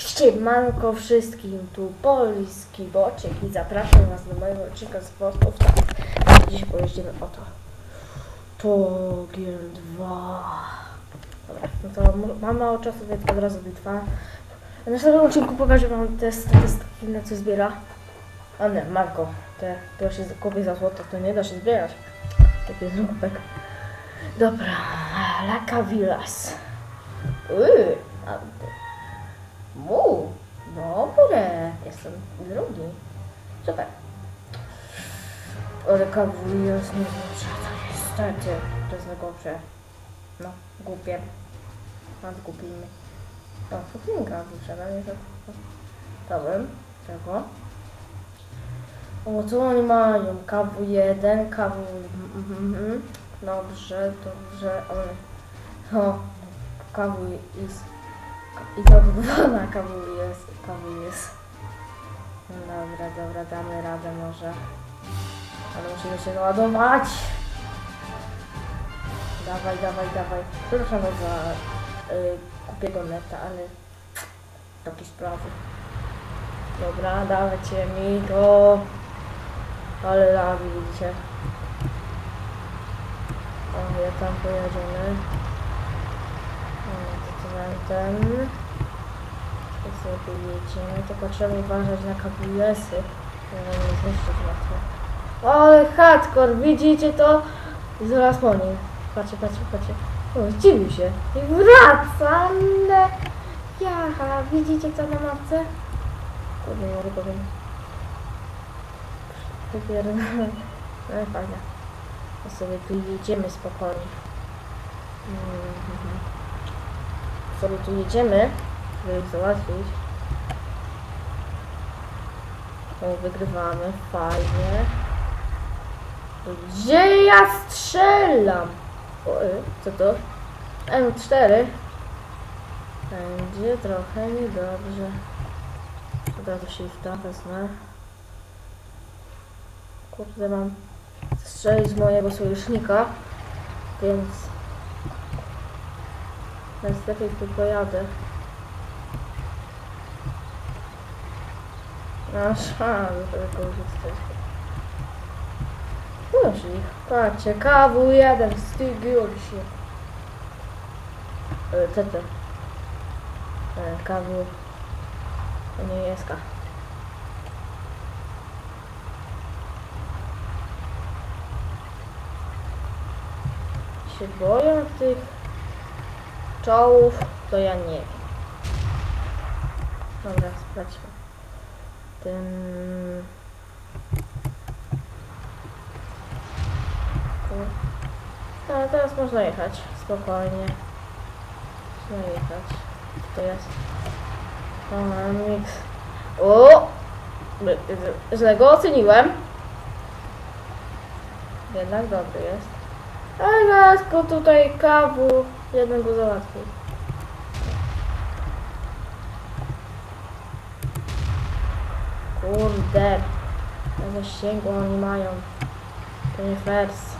Siemanko wszystkim, tu Polski Boczek i zapraszam Was do mojego odcinka z sportów. Tak, dziś pojeździmy o to. Togiel 2. Dobra, no to mam mało czasu, więc od razu bitwa. W następnym odcinku pokażę Wam te statystyki, na co zbiera. A nie, Marko, te, to się kupię za złoto, to nie da się zbierać. Taki zrubek. Dobra, Laka Villas. A, mu, dobre, jestem drugi. Super. Ale kawuj jest najgorsze, to niestety, to jest najgorsze. No, głupie. Nas głupimy. O, fukinka wyszedł, nie to... Dobra, czego? O, co oni mają? KW1, KW... Mhm. Dobrze, dobrze, one... O, KW jest... I to dwa na KW jest, KW jest. Dobra, dobra, damy radę może. Ale musimy się naładować. Dawaj, dawaj, dawaj. Przepraszam za y, kupiego neta, ale takie sprawy. Dobra, dawajcie mi. Ale lagi, widzicie. O, jak tam pojedziemy. Ten. To sobie jedziemy, tylko trzeba uważać na KWS-y. Żeby nie zniszczyć łatwo. Ale hardcore, widzicie to? Zaraz po nim. Patrzcie, patrzcie, patrzcie. O, zdziwił się. I wraca, ale... Jaha, widzicie co na mapce? Kurde, nie mogę powiedzieć. Wypierdolę. No i fajnie. To sobie tu jedziemy spokojnie. Mhm. Sobie tu jedziemy, żeby załatwić. O, wygrywamy, fajnie. Gdzie ja strzelam? O, y, co to? M4. Będzie trochę niedobrze. Od razu shifta wezmę. Kurde, mam strzelić mojego sojusznika, więc więc lepiej tu pojadę. No szans, żeby go uzyskać. Guzik, patrzcie, KW1 z tych się. E, Co to? E, KW... To nie jest K. Się boją tych czołów, to ja nie wiem. Dobra, sprawdźmy. Tu. Ale teraz można jechać, spokojnie. Można jechać. To jest? O, mix. O! Źle go oceniłem. Jednak dobry jest. Ale go tutaj kawu jeden go załatwił. Kurde. Na zasięgu oni mają. To nie fers.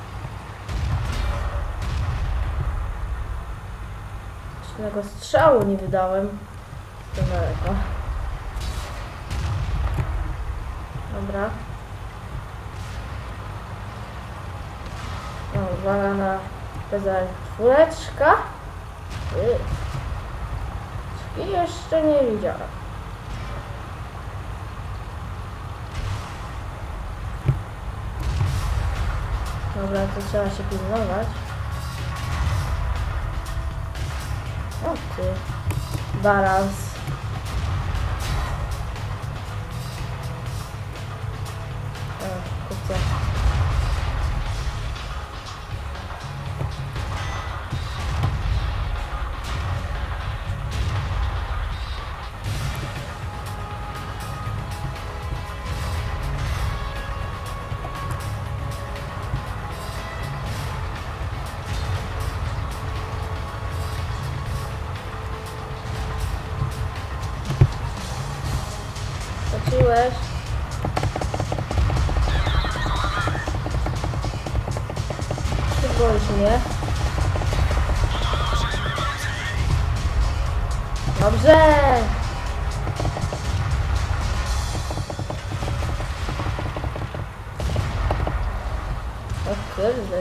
Żadnego strzału nie wydałem. To daleko. Dobra. No, uwaga na pedał czwóreczka. Ty. I jeszcze nie widziałem. Dobra, to trzeba się pilnować. O ty. Balans. wróciłeś. Czy boisz mnie? Dobrze!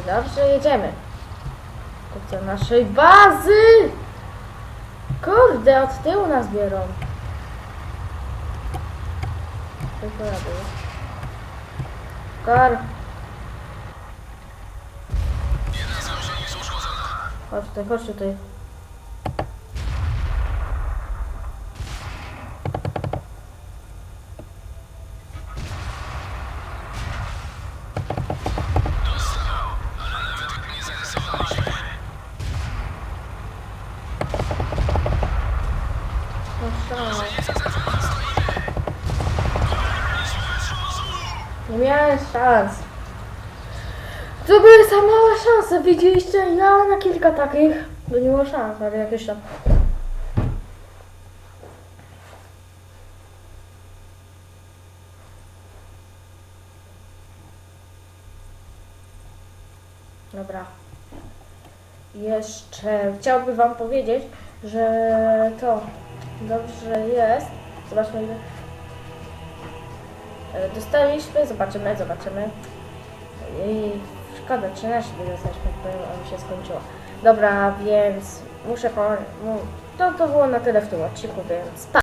Dobrze, jedziemy. To co, naszej bazy! Kurde, od tyłu nas biorą. Tylko ja byłem. Kar. Chodź tutaj, chodź tutaj. No miałem szans. To były za małe szanse, widzieliście? Ja na kilka takich. To nie było szans, ale jakieś tam. Dobra. Jeszcze chciałbym Wam powiedzieć, że to dobrze jest. Zobaczmy ile. E, Dostaliśmy, zobaczymy, zobaczymy. I szkoda, 13 by dostaliśmy, powiem, a mi się skończyło. Dobra, więc muszę To, to było na tyle w tym odcinku, więc pa!